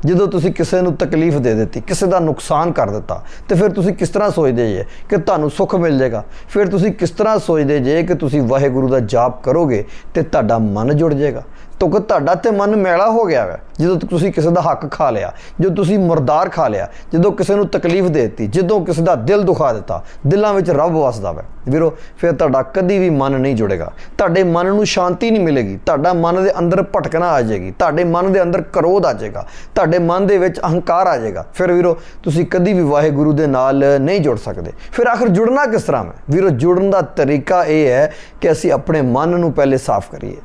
ਜਦੋਂ ਤੁਸੀਂ ਕਿਸੇ ਨੂੰ ਤਕਲੀਫ ਦੇ ਦਿੱਤੀ, ਕਿਸੇ ਦਾ ਨੁਕਸਾਨ ਕਰ ਦਿੱਤਾ, ਤੇ ਫਿਰ ਤੁਸੀਂ ਕਿਸ ਤਰ੍ਹਾਂ ਸੋਚਦੇ ਜੇ ਕਿ ਤੁਹਾਨੂੰ ਸੁੱਖ ਮਿਲ ਜਾਏਗਾ? ਫਿਰ ਤੁਸੀਂ ਕਿਸ ਤਰ੍ਹਾਂ ਸੋਚਦੇ ਜੇ ਕਿ ਤੁਸੀਂ ਵਾਹਿਗੁਰੂ ਦਾ ਜਾਪ ਕਰੋਗੇ ਤੇ ਤੁਹਾਡਾ ਮਨ ਜੁੜ ਜਾਏਗਾ? ਕਿਉਂਕਿ ਤੁਹਾਡਾ ਤੇ ਮਨ ਮੈਲਾ ਹੋ ਗਿਆ ਹੈ ਜਦੋਂ ਤੁਸੀਂ ਕਿਸੇ ਦਾ ਹੱਕ ਖਾ ਲਿਆ, ਜਦੋਂ ਤੁਸੀਂ ਮੁਰਦਾਰ ਖਾ ਲਿਆ, ਜਦੋਂ ਕਿਸੇ ਨੂੰ ਤਕਲੀਫ ਦੇ ਦਿੱਤੀ, ਜਦੋਂ ਕਿਸੇ ਦਾ ਦਿਲ ਦੁਖਾ ਦਿੱਤਾ, ਦਿਲਾਂ ਵਿੱਚ ਰੱਬ ਵਸਦਾ ਹੈ ਵੀਰੋ, ਫਿਰ ਤੁਹਾਡਾ ਕਦੀ ਵੀ ਮਨ ਨਹੀਂ ਜੁੜੇਗਾ। ਤੁਹਾਡੇ ਮਨ ਨੂੰ ਸ਼ਾਂਤੀ ਨਹੀਂ ਮਿਲੇਗੀ। ਤੁਹਾਡਾ ਮਨ ਦੇ ਅੰਦਰ ਭਟਕਣਾ ਆ ਜਾਏਗੀ। ਤੁਹਾਡੇ ਮਨ ਦੇ ਅੰਦਰ ਕਰੋਧ ਆ ਜਾਏਗਾ। ਤੁਹਾਡੇ ਮਨ ਦੇ ਵਿੱਚ ਅਹੰਕਾਰ ਆ ਜਾਏਗਾ। ਫਿਰ ਵੀਰੋ, ਤੁਸੀਂ ਕਦੀ ਵੀ ਵਾਹਿਗੁਰੂ ਦੇ ਨਾਲ ਨਹੀਂ ਜੁੜ ਸਕਦੇ। ਫਿਰ ਆਖਰ ਜੁੜਨਾ ਕਿਸ ਤਰ੍ਹਾਂ ਹੈ ਵੀਰੋ, ਜੁੜਨ ਦਾ ਤਰੀਕਾ ਇਹ ਹੈ ਕਿ ਅਸੀਂ ਆਪਣੇ ਮਨ ਨੂੰ ਪਹਿਲੇ ਸਾਫ਼ ਕਰੀਏ।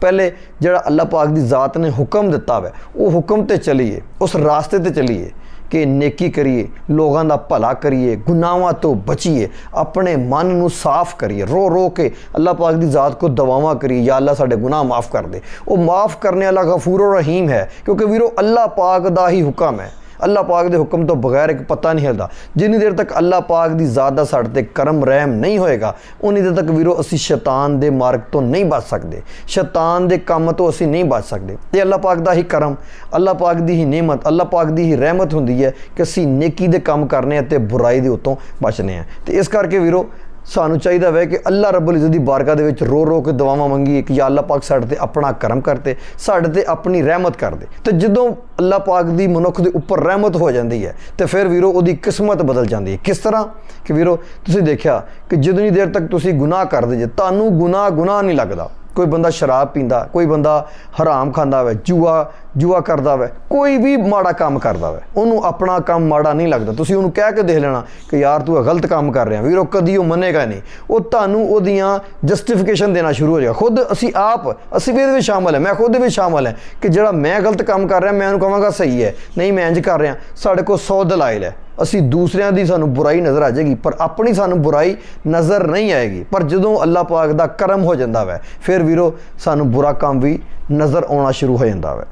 ਪਹਿਲੇ ਜਿਹੜਾ ਅੱਲਾਹ ਪਾਕ ਦੀ ਜ਼ਾਤ ਨੇ ਹੁਕਮ ਦਿੱਤਾ ਹੈ ਉਹ ਹੁਕਮ ਤੇ ਚਲੀਏ, ਉਸ ਰਾਸਤੇ ਤੇ ਚਲੀਏ ਕਿ ਨੇਕੀ ਕਰੀਏ, ਲੋਕਾਂ ਦਾ ਭਲਾ ਕਰੀਏ, ਗੁਨਾਹਾਂ ਤੋਂ ਬਚੀਏ, ਆਪਣੇ ਮਨ ਨੂੰ ਸਾਫ਼ ਕਰੀਏ, ਰੋ ਰੋ ਕੇ ਅੱਲਾਹ ਪਾਕ ਦੀ ਜ਼ਾਤ ਕੋ ਦਵਾਵਾਂ ਕਰੀਏ ਜਾਂ ਅੱਲਾ ਸਾਡੇ ਗੁਨਾਹ ਮਾਫ ਕਰ ਦੇ। ਉਹ ਮਾਫ ਕਰਨੇ ਵਾਲਾ ਗਫੂਰ ਰਹੀਮ ਹੈ, ਕਿਉਂਕਿ ਵੀਰੋ ਅੱਲਾਹ ਪਾਕ ਦਾ ਹੀ ਹੁਕਮ ਹੈ। ਅੱਲਾਹ ਪਾਕ ਦੇ ਹੁਕਮ ਤੋਂ ਬਗੈਰ ਇੱਕ ਪੱਤਾ ਨਹੀਂ ਹਿਲਦਾ। ਜਿੰਨੀ ਦੇਰ ਤੱਕ ਅੱਲਾਹ ਪਾਕ ਦੀ ਜ਼ਾਤ ਦਾ ਸਾਡੇ ਤੇ ਕਰਮ ਰਹਿਮ ਨਹੀਂ ਹੋਏਗਾ, ਉਨੀ ਦੇਰ ਤੱਕ ਵੀਰੋ ਅਸੀਂ ਸ਼ੈਤਾਨ ਦੇ ਮਾਰਗ ਤੋਂ ਨਹੀਂ ਬਚ ਸਕਦੇ। ਸ਼ੈਤਾਨ ਦੇ ਕੰਮ ਤੋਂ ਅਸੀਂ ਨਹੀਂ ਬਚ ਸਕਦੇ। ਇਹ ਅੱਲਾਹ ਪਾਕ ਦਾ ਹੀ ਕਰਮ, ਅੱਲਾਹ ਪਾਕ ਦੀ ਹੀ ਨਿਮਤ, ਅੱਲਾਹ ਪਾਕ ਦੀ ਹੀ ਰਹਿਮਤ ਹੁੰਦੀ ਹੈ ਕਿ ਅਸੀਂ ਨੇਕੀ ਦੇ ਕੰਮ ਕਰਨੇ ਆ ਤੇ ਬੁਰਾਈ ਦੇ ਉਤੋਂ ਬਚਨੇ ਆ। ਤੇ ਇਸ ਕਰਕੇ ਵੀਰੋ ਸਾਨੂੰ ਚਾਹੀਦਾ ਵੈ ਕਿ ਅੱਲਾ ਰੱਬੁਲ ਇੱਜ਼ਤ ਦੀ ਬਾਰਗਾਹ ਦੇ ਵਿੱਚ ਰੋ ਰੋ ਕੇ ਦੁਆਵਾਂ ਮੰਗੀਏ ਕਿ ਯਾ ਅੱਲਾ ਪਾਕ ਸਾਡੇ ਤੇ ਆਪਣਾ ਕਰਮ ਕਰਦੇ ਸਾਡੇ ਤੇ ਆਪਣੀ ਰਹਿਮਤ ਕਰਦੇ। ਤੇ ਜਦੋਂ ਅੱਲਾ ਪਾਕ ਦੀ ਮਨੁੱਖ ਦੇ ਉੱਪਰ ਰਹਿਮਤ ਹੋ ਜਾਂਦੀ ਹੈ, ਤੇ ਫਿਰ ਵੀਰੋ ਉਹਦੀ ਕਿਸਮਤ ਬਦਲ ਜਾਂਦੀ ਹੈ। ਕਿਸ ਤਰ੍ਹਾਂ? ਕਿ ਵੀਰੋ, ਤੁਸੀਂ ਦੇਖਿਆ ਕਿ ਜਿੰਨੀ ਦੇਰ ਤੱਕ ਤੁਸੀਂ ਗੁਨਾਹ ਕਰਦੇ ਜੇ, ਤੁਹਾਨੂੰ ਗੁਨਾਹ ਗੁਨਾਹ ਨਹੀਂ ਲੱਗਦਾ। ਕੋਈ ਬੰਦਾ ਸ਼ਰਾਬ ਪੀਂਦਾ, ਕੋਈ ਬੰਦਾ ਹਰਾਮ ਖਾਂਦਾ ਵੈ, ਜੂਆ ਜੂਆ ਕਰਦਾ ਵੈ, ਕੋਈ ਵੀ ਮਾੜਾ ਕੰਮ ਕਰਦਾ ਵੈ, ਉਹਨੂੰ ਆਪਣਾ ਕੰਮ ਮਾੜਾ ਨਹੀਂ ਲੱਗਦਾ। ਤੁਸੀਂ ਉਹਨੂੰ ਕਹਿ ਕੇ ਦੇਖ ਲੈਣਾ ਕਿ ਯਾਰ ਤੂੰ ਗਲਤ ਕੰਮ ਕਰ ਰਿਹਾ, ਵੀਰੋ, ਕਦੀ ਉਹ ਮੰਨੇਗਾ ਨਹੀਂ। ਉਹ ਤੁਹਾਨੂੰ ਉਹਦੀਆਂ ਜਸਟੀਫਿਕੇਸ਼ਨ ਦੇਣਾ ਸ਼ੁਰੂ ਹੋ ਜਾਏਗਾ। ਖੁਦ ਅਸੀਂ ਆਪ, ਅਸੀਂ ਵੀ ਇਹਦੇ ਵਿੱਚ ਸ਼ਾਮਲ ਹੈ, ਮੈਂ ਖੁਦ ਦੇ ਵਿੱਚ ਸ਼ਾਮਲ ਹੈ ਕਿ ਜਿਹੜਾ ਮੈਂ ਗਲਤ ਕੰਮ ਕਰ ਰਿਹਾ, ਮੈਂ ਉਹਨੂੰ ਕਹਾਂਗਾ ਸਹੀ ਹੈ, ਨਹੀਂ ਮੈਂ ਇੰਜ ਕਰ ਰਿਹਾ, ਸਾਡੇ ਕੋਲ 100 ਦਲਾਇਲ ਹੈ। ਅਸੀਂ ਦੂਸਰਿਆਂ ਦੀ ਸਾਨੂੰ ਬੁਰਾਈ ਨਜ਼ਰ ਆ ਜਾਏਗੀ, ਪਰ ਆਪਣੀ ਸਾਨੂੰ ਬੁਰਾਈ ਨਜ਼ਰ ਨਹੀਂ ਆਏਗੀ। ਪਰ ਜਦੋਂ ਅੱਲਾਹ ਪਾਕ ਦਾ ਕਰਮ ਹੋ ਜਾਂਦਾ ਵੈ, ਫਿਰ ਵੀਰੋ, ਸਾਨੂੰ ਬੁਰਾ ਕੰਮ ਵੀ ਨਜ਼ਰ ਆਉਣਾ ਸ਼ੁਰੂ ਹੋ ਜਾਂਦਾ ਵੈ।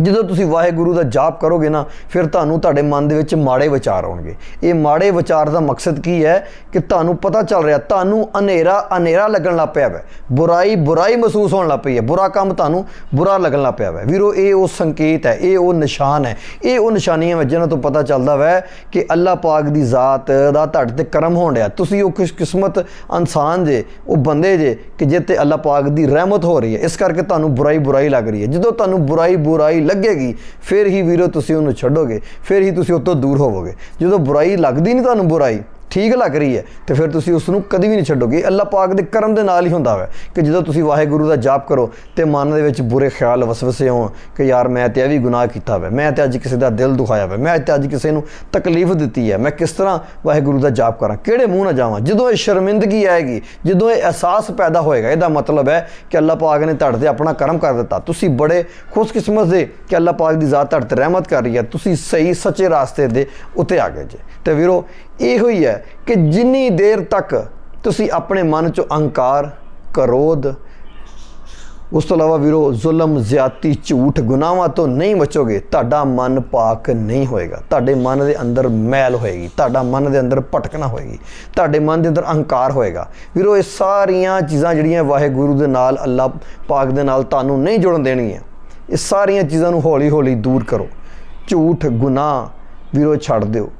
ਜਦੋਂ ਤੁਸੀਂ ਵਾਹਿਗੁਰੂ ਦਾ ਜਾਪ ਕਰੋਗੇ ਨਾ, ਫਿਰ ਤੁਹਾਨੂੰ ਤੁਹਾਡੇ ਮਨ ਦੇ ਵਿੱਚ ਮਾੜੇ ਵਿਚਾਰ ਆਉਣਗੇ। ਇਹ ਮਾੜੇ ਵਿਚਾਰ ਦਾ ਮਕਸਦ ਕੀ ਹੈ? ਕਿ ਤੁਹਾਨੂੰ ਪਤਾ ਚੱਲ ਰਿਹਾ, ਤੁਹਾਨੂੰ ਹਨੇਰਾ ਹਨੇਰਾ ਲੱਗਣ ਲੱਗ ਪਿਆ ਹੈ ਬੁਰਾਈ ਬੁਰਾਈ ਮਹਿਸੂਸ ਹੋਣ ਲੱਗ ਪਈ ਹੈ। ਬੁਰਾ ਕੰਮ ਤੁਹਾਨੂੰ ਬੁਰਾ ਲੱਗਣ ਲੱਗ ਪਿਆ ਹੈ ਵੀਰੋ, ਇਹ ਉਹ ਸੰਕੇਤ ਹੈ, ਇਹ ਉਹ ਨਿਸ਼ਾਨ ਹੈ। ਇਹ ਉਹ ਨਿਸ਼ਾਨੀਆਂ ਵਿੱਚ ਜਿਨ੍ਹਾਂ ਤੋਂ ਪਤਾ ਚੱਲਦਾ ਹੈ ਕਿ ਅੱਲਾਹ ਪਾਕ ਦੀ ਜ਼ਾਤ ਦਾ ਤੁਹਾਡੇ ਤੇ ਕਰਮ ਹੋਣ ਰਿਹਾ ਤੁਸੀਂ ਉਹ ਖੁਸ਼ਕਿਸਮਤ ਇਨਸਾਨ ਜੇ, ਉਹ ਬੰਦੇ ਜੇ ਕਿ ਜਿਹ ਤੇ ਅੱਲਾਹ ਪਾਕ ਦੀ ਰਹਿਮਤ ਹੋ ਰਹੀ ਹੈ। ਇਸ ਕਰਕੇ ਤੁਹਾਨੂੰ ਬੁਰਾਈ ਬੁਰਾਈ ਲੱਗ ਰਹੀ ਹੈ। ਜਦੋਂ ਤੁਹਾਨੂੰ ਬੁਰਾਈ ਬੁਰਾਈ ਲੱਗੇਗੀ, ਫਿਰ ਹੀ ਵੀਰੋ ਤੁਸੀਂ ਉਹਨੂੰ ਛੱਡੋਗੇ, ਫਿਰ ਹੀ ਤੁਸੀਂ ਉਹ ਤੋਂ ਦੂਰ ਹੋਵੋਗੇ। ਜਦੋਂ ਬੁਰਾਈ ਲੱਗਦੀ ਨਹੀਂ ਤੁਹਾਨੂੰ ਬੁਰਾਈ ਠੀਕ ਲੱਗ ਰਹੀ ਹੈ, ਤੇ ਫਿਰ ਤੁਸੀਂ ਉਸ ਨੂੰ ਕਦੀ ਵੀ ਨਹੀਂ ਛੱਡੋਗੇ। ਇਹ ਅੱਲਾਹ ਪਾਕ ਦੇ ਕਰਮ ਦੇ ਨਾਲ ਹੀ ਹੁੰਦਾ ਹੈ ਕਿ ਜਦੋਂ ਤੁਸੀਂ ਵਾਹਿਗੁਰੂ ਦਾ ਜਾਪ ਕਰੋ ਤੇ ਮਨ ਦੇ ਵਿੱਚ ਬੁਰੇ ਖਿਆਲ ਵਸਵਸੇ ਹੋਣ ਕਿ ਯਾਰ ਮੈਂ ਤੇ ਇਹ ਵੀ ਗੁਨਾਹ ਕੀਤਾ ਹੋਇਆ ਮੈਂ ਤੇ ਅੱਜ ਕਿਸੇ ਦਾ ਦਿਲ ਦੁਖਾਇਆ ਹੋਇਆ ਮੈਂ ਤੇ ਅੱਜ ਕਿਸੇ ਨੂੰ ਤਕਲੀਫ ਦਿੱਤੀ ਹੈ, ਮੈਂ ਕਿਸ ਤਰ੍ਹਾਂ ਵਾਹਿਗੁਰੂ ਦਾ ਜਾਪ ਕਰਾਂ, ਕਿਹੜੇ ਮੂੰਹ ਨਾਲ ਜਾਵਾਂ? ਜਦੋਂ ਇਹ ਸ਼ਰਮਿੰਦਗੀ ਆਏਗੀ, ਜਦੋਂ ਇਹ ਅਹਿਸਾਸ ਪੈਦਾ ਹੋਏਗਾ, ਇਹਦਾ ਮਤਲਬ ਹੈ ਕਿ ਅੱਲਾਹ ਪਾਕ ਨੇ ਤੁਹਾਡੇ ਤੇ ਆਪਣਾ ਕਰਮ ਕਰ ਦਿੱਤਾ। ਤੁਸੀਂ ਬੜੇ ਖੁਸ਼ਕਿਸਮਤ ਦੇ ਕਿ ਅੱਲਾਹ ਪਾਕ ਦੀ ਜ਼ਾਤ ਤੁਹਾਡੇ ਤੇ ਰਹਿਮਤ ਕਰ ਰਹੀ ਹੈ, ਤੁਸੀਂ ਸਹੀ, ਸੱਚੇ ਰਾਸਤੇ ਦੇ ਉੱਤੇ ਆ ਗਏ ਜੇ। ਤੇ ਵੀਰੋ ਇਹੋ ਹੀ ਹੈ ਕਿ ਜਿੰਨੀ ਦੇਰ ਤੱਕ ਤੁਸੀਂ ਆਪਣੇ ਮਨ ਚੋਂ ਅਹੰਕਾਰ, ਕਰੋਧ, ਉਸ ਤੋਂ ਇਲਾਵਾ ਵੀਰੋ ਜ਼ੁਲਮ, ਜ਼ਿਆਤੀ, ਝੂਠ, ਗੁਨਾਹਾਂ ਤੋਂ ਨਹੀਂ ਬਚੋਗੇ, ਤੁਹਾਡਾ ਮਨ ਪਾਕ ਨਹੀਂ ਹੋਏਗਾ। ਤੁਹਾਡੇ ਮਨ ਦੇ ਅੰਦਰ ਮੈਲ ਹੋਏਗੀ, ਤੁਹਾਡਾ ਮਨ ਦੇ ਅੰਦਰ ਭਟਕਣਾ ਹੋਏਗੀ, ਤੁਹਾਡੇ ਮਨ ਦੇ ਅੰਦਰ ਅਹੰਕਾਰ ਹੋਏਗਾ। ਵੀਰੋ ਇਹ ਸਾਰੀਆਂ ਚੀਜ਼ਾਂ ਜਿਹੜੀਆਂ ਵਾਹਿਗੁਰੂ ਦੇ ਨਾਲ, ਅੱਲਾਹ ਪਾਕ ਦੇ ਨਾਲ ਤੁਹਾਨੂੰ ਨਹੀਂ ਜੁੜਨ ਦੇਣਗੀਆਂ। ਇਹ ਸਾਰੀਆਂ ਚੀਜ਼ਾਂ ਨੂੰ ਹੌਲੀ ਹੌਲੀ ਦੂਰ ਕਰੋ। ਝੂਠ, ਗੁਨਾਹ ਵੀਰੋ ਛੱਡ ਦਿਓ।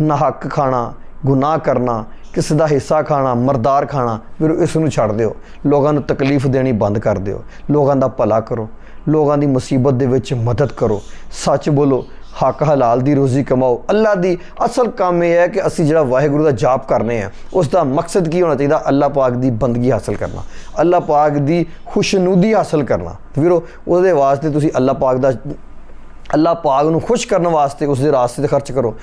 ਨਾ ਹੱਕ ਖਾਣਾ, ਗੁਨਾਹ ਕਰਨਾ, ਕਿਸੇ ਦਾ ਹਿੱਸਾ ਖਾਣਾ, ਮਰਦਾਰ ਖਾਣਾ, ਵੀਰੋ ਇਸ ਨੂੰ ਛੱਡ ਦਿਓ। ਲੋਕਾਂ ਨੂੰ ਤਕਲੀਫ ਦੇਣੀ ਬੰਦ ਕਰ ਦਿਓ। ਲੋਕਾਂ ਦਾ ਭਲਾ ਕਰੋ। ਲੋਕਾਂ ਦੀ ਮੁਸੀਬਤ ਦੇ ਵਿੱਚ ਮਦਦ ਕਰੋ। ਸੱਚ ਬੋਲੋ, ਹੱਕ ਹਲਾਲ ਦੀ ਰੋਜ਼ੀ ਕਮਾਓ। ਅੱਲਾ ਦੀ ਅਸਲ ਕੰਮ ਇਹ ਹੈ ਕਿ ਅਸੀਂ ਜਿਹੜਾ ਵਾਹਿਗੁਰੂ ਦਾ ਜਾਪ ਕਰਨੇ ਆ, ਉਸ ਦਾ ਮਕਸਦ ਕੀ ਹੋਣਾ ਚਾਹੀਦਾ? ਅੱਲਾ ਪਾਕ ਦੀ ਬੰਦਗੀ ਹਾਸਲ ਕਰਨਾ। ਅੱਲਾ ਪਾਕ ਦੀ ਖੁਸ਼ਨੂਦੀ ਹਾਸਲ ਕਰਨਾ। ਵੀਰੋ, ਉਹਦੇ ਵਾਸਤੇ ਤੁਸੀਂ ਅੱਲਾ ਪਾਕ ਦਾ ਅੱਲਾ ਪਾਕ ਨੂੰ ਖੁਸ਼ ਕਰਨ ਵਾਸਤੇ ਉਸ ਦੇ ਰਾਸਤੇ ਤੇ ਖਰਚ ਕਰੋ।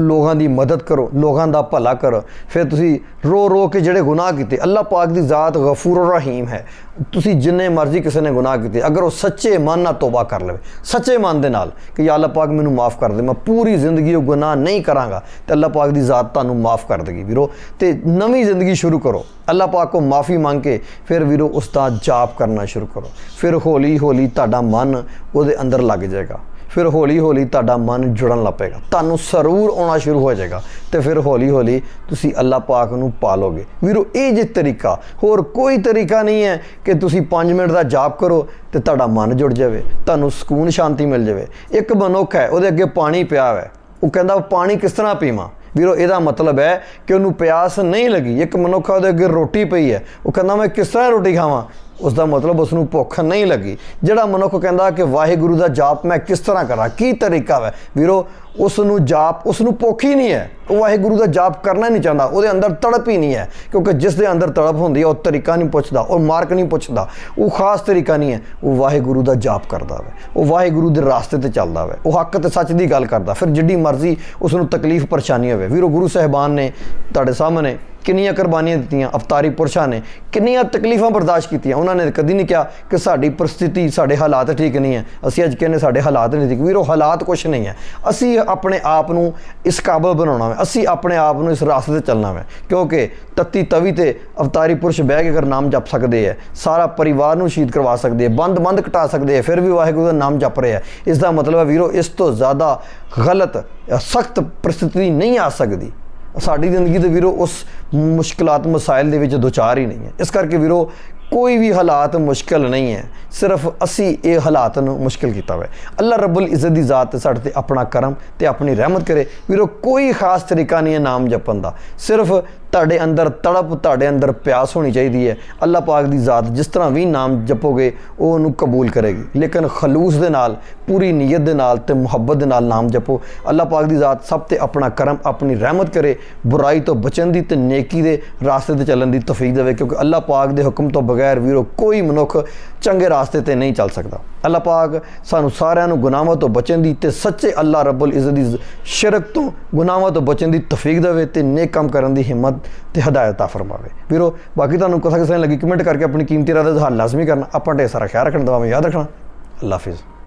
ਲੋਕਾਂ ਦੀ ਮਦਦ ਕਰੋ, ਲੋਕਾਂ ਦਾ ਭਲਾ ਕਰੋ। ਫਿਰ ਤੁਸੀਂ ਰੋ ਰੋ ਕੇ ਜਿਹੜੇ ਗੁਨਾਹ ਕੀਤੇ, ਅੱਲਾਹ ਪਾਕ ਦੀ ਜ਼ਾਤ ਗਫੂਰ ਰਹੀਮ ਹੈ। ਤੁਸੀਂ ਜਿੰਨੇ ਮਰਜ਼ੀ ਕਿਸੇ ਨੇ ਗੁਨਾਹ ਕੀਤੇ, ਅਗਰ ਉਹ ਸੱਚੇ ਮਨ ਨਾਲ ਤੋਬਾ ਕਰ ਲਵੇ, ਸੱਚੇ ਮਨ ਦੇ ਨਾਲ ਕਿ ਯਾ ਅੱਲਾਹ ਪਾਕ ਮੈਨੂੰ ਮਾਫ ਕਰ ਦੇ, ਮੈਂ ਪੂਰੀ ਜ਼ਿੰਦਗੀ ਉਹ ਗੁਨਾਹ ਨਹੀਂ ਕਰਾਂਗਾ, ਤੇ ਅੱਲਾਹ ਪਾਕ ਦੀ ਜ਼ਾਤ ਤੁਹਾਨੂੰ ਮਾਫ ਕਰ ਦੇਗੀ ਵੀਰੋ। ਤੇ ਨਵੀਂ ਜ਼ਿੰਦਗੀ ਸ਼ੁਰੂ ਕਰੋ, ਅੱਲਾਹ ਪਾਕ ਕੋ ਮਾਫੀ ਮੰਗ ਕੇ ਫਿਰ ਵੀਰੋ ਉਸ ਜਾਪ ਕਰਨਾ ਸ਼ੁਰੂ ਕਰੋ। ਫਿਰ ਹੌਲੀ ਹੌਲੀ ਤੁਹਾਡਾ ਮਨ ਉਹਦੇ ਅੰਦਰ ਲੱਗ ਜਾਏਗਾ। ਫਿਰ ਹੌਲੀ ਹੌਲੀ ਤੁਹਾਡਾ ਮਨ ਜੁੜਨ ਲੱਪੇਗਾ ਤੁਹਾਨੂੰ ਸਰੂਰ ਆਉਣਾ ਸ਼ੁਰੂ ਹੋ ਜਾਏਗਾ ਤੇ ਫਿਰ ਹੌਲੀ ਹੌਲੀ ਤੁਸੀਂ ਅੱਲਾਹ ਪਾਕ ਨੂੰ ਪਾਲੋਗੇ। ਵੀਰੋ, ਇਹ ਜੇ ਤਰੀਕਾ, ਹੋਰ ਕੋਈ ਤਰੀਕਾ ਨਹੀਂ ਹੈ ਕਿ ਤੁਸੀਂ 5 ਮਿੰਟ ਦਾ ਜਾਪ ਕਰੋ ਤੇ ਤੁਹਾਡਾ ਮਨ ਜੁੜ ਜਾਵੇ, ਤੁਹਾਨੂੰ ਸਕੂਨ ਸ਼ਾਂਤੀ ਮਿਲ ਜਾਵੇ। ਇੱਕ ਮਨੁੱਖ ਹੈ, ਉਹਦੇ ਅੱਗੇ ਪਾਣੀ ਪਿਆ ਹੈ। ਉਹ ਕਹਿੰਦਾ ਪਾਣੀ ਕਿਸ ਤਰ੍ਹਾਂ ਪੀਵਾਂ? ਵੀਰੋ, ਇਹਦਾ ਮਤਲਬ ਹੈ ਕਿ ਉਹਨੂੰ ਪਿਆਸ ਨਹੀਂ ਲੱਗੀ। ਇੱਕ ਮਨੁੱਖ ਉਹਦੇ ਅੱਗੇ ਰੋਟੀ ਪਈ ਹੈ। ਉਹ ਕਹਿੰਦਾ, ਮੈਂ ਕਿਸ ਤਰ੍ਹਾਂ ਰੋਟੀ ਖਾਵਾਂ? ਉਸ ਦਾ ਮਤਲਬ ਉਸ ਨੂੰ ਭੁੱਖ ਨਹੀਂ ਲੱਗੀ। ਜਿਹੜਾ ਮਨੁੱਖ ਕਹਿੰਦਾ ਕਿ ਵਾਹਿਗੁਰੂ ਦਾ ਜਾਪ ਮੈਂ ਕਿਸ ਤਰ੍ਹਾਂ ਕਰਾਂ, ਕੀ ਤਰੀਕਾ ਹੈ ਵੀਰੋ ਉਸ ਨੂੰ ਜਾਪ ਉਸ ਨੂੰ ਭੁੱਖ ਹੀ ਨਹੀਂ ਹੈ। ਉਹ ਵਾਹਿਗੁਰੂ ਦਾ ਜਾਪ ਕਰਨਾ ਨਹੀਂ ਚਾਹੁੰਦਾ। ਉਹਦੇ ਅੰਦਰ ਤੜਪ ਹੀ ਨਹੀਂ ਹੈ, ਕਿਉਂਕਿ ਜਿਸ ਦੇ ਅੰਦਰ ਤੜਪ ਹੁੰਦੀ ਹੈ, ਉਹ ਤਰੀਕਾ ਨਹੀਂ ਪੁੱਛਦਾ, ਉਹ ਮਾਰਕ ਨਹੀਂ ਪੁੱਛਦਾ, ਉਹ ਖਾਸ ਤਰੀਕਾ ਨਹੀਂ ਹੈ। ਉਹ ਵਾਹਿਗੁਰੂ ਦਾ ਜਾਪ ਕਰਦਾ ਹੈ ਉਹ ਵਾਹਿਗੁਰੂ ਦੇ ਰਾਸਤੇ ਤੇ ਚੱਲਦਾ ਹੈ ਉਹ ਹੱਕ ਤੇ ਸੱਚ ਦੀ ਗੱਲ ਕਰਦਾ। ਫਿਰ ਜਿੱਡੀ ਮਰਜ਼ੀ ਉਸ ਨੂੰ ਤਕਲੀਫ ਪਰੇਸ਼ਾਨੀ ਹੋਵੇ। ਵੀਰੋ, ਗੁਰੂ ਸਾਹਿਬਾਨ ਨੇ ਤੁਹਾਡੇ ਸਾਹਮਣੇ ਕਿੰਨੀਆਂ ਕੁਰਬਾਨੀਆਂ ਦਿੱਤੀਆਂ, ਅਵਤਾਰੀ ਪੁਰਸ਼ਾਂ ਨੇ ਕਿੰਨੀਆਂ ਤਕਲੀਫਾਂ ਬਰਦਾਸ਼ਤ ਕੀਤੀਆਂ। ਉਹਨਾਂ ਨੇ ਕਦੀ ਨਹੀਂ ਕਿਹਾ ਕਿ ਸਾਡੀ ਪ੍ਰਸਥਿਤੀ, ਸਾਡੇ ਹਾਲਾਤ ਠੀਕ ਨਹੀਂ ਹੈ। ਅਸੀਂ ਅੱਜ ਕਹਿੰਦੇ ਸਾਡੇ ਹਾਲਾਤ ਨਹੀਂ ਠੀਕ। ਵੀਰੋ, ਹਾਲਾਤ ਕੁਝ ਨਹੀਂ ਹੈ। ਅਸੀਂ ਆਪਣੇ ਆਪ ਨੂੰ ਇਸ ਕਾਬਲ ਬਣਾਉਣਾ ਹੈ ਅਸੀਂ ਆਪਣੇ ਆਪ ਨੂੰ ਇਸ ਰਾਸਤੇ ਤੇ ਚੱਲਣਾ ਹੈ ਕਿਉਂਕਿ ਤਤੀ ਤਵੀ ਤੇ ਅਵਤਾਰੀ ਪੁਰਸ਼ ਬਹਿ ਕੇ ਅਗਰ ਨਾਮ ਜਪ ਸਕਦੇ ਹੈ ਸਾਰਾ ਪਰਿਵਾਰ ਨੂੰ ਸ਼ਹੀਦ ਕਰਵਾ ਸਕਦੇ ਹੈ ਬੰਦ ਬੰਦ ਘਟਾ ਸਕਦੇ ਹੈ ਫਿਰ ਵੀ ਵਾਹਿਗੁਰੂ ਦਾ ਨਾਮ ਜਪ ਰਿਹਾ। ਹੈ ਇਸ ਦਾ ਮਤਲਬ ਹੈ ਵੀਰੋ, ਇਸ ਤੋਂ ਜ਼ਿਆਦਾ ਗਲਤ ਸਖਤ ਪ੍ਰਸਥਿਤੀ ਨਹੀਂ ਆ ਸਕਦੀ। ਸਾਡੀ ਜ਼ਿੰਦਗੀ ਦੇ ਵੀਰੋ, ਉਸ ਮੁਸ਼ਕਲਾਤ ਮਸਾਇਲ ਦੇ ਵਿੱਚ ਦੁਚਾਰ ਹੀ ਨਹੀਂ ਹੈ। ਇਸ ਕਰਕੇ ਵੀਰੋ ਕੋਈ ਵੀ ਹਾਲਾਤ ਮੁਸ਼ਕਲ ਨਹੀਂ ਹੈ। ਸਿਰਫ ਅਸੀਂ ਇਹ ਹਾਲਾਤ ਨੂੰ ਮੁਸ਼ਕਲ ਕੀਤਾ ਹੋਇਆ ਅੱਲਾ ਰੱਬੁਲ ਇੱਜ਼ਤ ਦੀ ਜ਼ਾਤ ਤੇ ਸਾਡੇ ਤੇ ਆਪਣਾ ਕਰਮ ਤੇ ਆਪਣੀ ਰਹਿਮਤ ਕਰੇ। ਵੀਰੋ, ਕੋਈ ਖਾਸ ਤਰੀਕਾ ਨਹੀਂ ਹੈ ਨਾਮ ਜਪਣ ਦਾ। ਸਿਰਫ ਤੁਹਾਡੇ ਅੰਦਰ ਤੜਪ, ਤੁਹਾਡੇ ਅੰਦਰ ਪਿਆਸ ਹੋਣੀ ਚਾਹੀਦੀ ਹੈ। ਅੱਲਾ ਪਾਕ ਦੀ ਜ਼ਾਤ ਜਿਸ ਤਰ੍ਹਾਂ ਵੀ ਨਾਮ ਜਪੋਗੇ, ਉਹ ਉਹਨੂੰ ਕਬੂਲ ਕਰੇਗੀ। ਲੇਕਿਨ ਖਲੂਸ ਦੇ ਨਾਲ, ਪੂਰੀ ਨੀਅਤ ਦੇ ਨਾਲ ਤੇ ਮੁਹੱਬਤ ਦੇ ਨਾਲ ਨਾਮ ਜਪੋ। ਅੱਲਾ ਪਾਕ ਦੀ ਜ਼ਾਤ ਸਭ ਤੇ ਆਪਣਾ ਕਰਮ, ਆਪਣੀ ਰਹਿਮਤ ਕਰੇ, ਬੁਰਾਈ ਤੋਂ ਬਚਣ ਦੀ ਤੇ ਨੇਕੀ ਦੇ ਰਾਸਤੇ ਤੇ ਚੱਲਣ ਦੀ ਤੌਫੀਕ ਦੇਵੇ। ਕਿਉਂਕਿ ਅੱਲਾ ਪਾਕ ਦੇ ਹੁਕਮ ਤੋਂ ਬਗੈਰ ਵੀਰੋ, ਕੋਈ ਮਨੁੱਖ ਚੰਗੇ ਰਾਸਤੇ ਤੇ ਨਹੀਂ ਚੱਲ ਸਕਦਾ। ਅੱਲਾ ਪਾਕ ਸਾਨੂੰ ਸਾਰਿਆਂ ਨੂੰ ਗੁਨਾਹਾਂ ਤੋਂ ਬਚਣ ਦੀ ਤੇ ਸੱਚੇ ਅੱਲਾ ਰੱਬੁਲ ਇੱਜ਼ਤ ਦੀ ਸ਼ਰਕ ਤੋਂ ਗੁਨਾਹਾਂ ਤੋਂ ਬਚਣ ਦੀ ਤੌਫੀਕ ਦੇਵੇ ਤੇ ਨੇਕ ਕੰਮ ਕਰਨ ਦੀ ਹਿੰਮਤ ਤੇ ਹਦਾਇਤ ਤਾ ਫਰਮਾਵੇ। ਵੀਰੋ, ਬਾਕੀ ਤੁਹਾਨੂੰ ਕਥਾ ਕਿਸੇ ਤਰ੍ਹਾਂ ਲੱਗੀ, ਕਮੈਂਟ ਕਰਕੇ ਆਪਣੀ ਕੀਮਤੀ ਰਾਏ ਦਾ ਹਾਲ ਲਾਜ਼ਮੀ ਕਰਨਾ। ਆਪਾਂ ਢੇਰ ਸਾਰਾ ਖਿਆਲ ਰੱਖਣ ਦਾ ਯਾਦ ਰੱਖਣਾ। ਅੱਲਾ ਹਾਫਿਜ਼।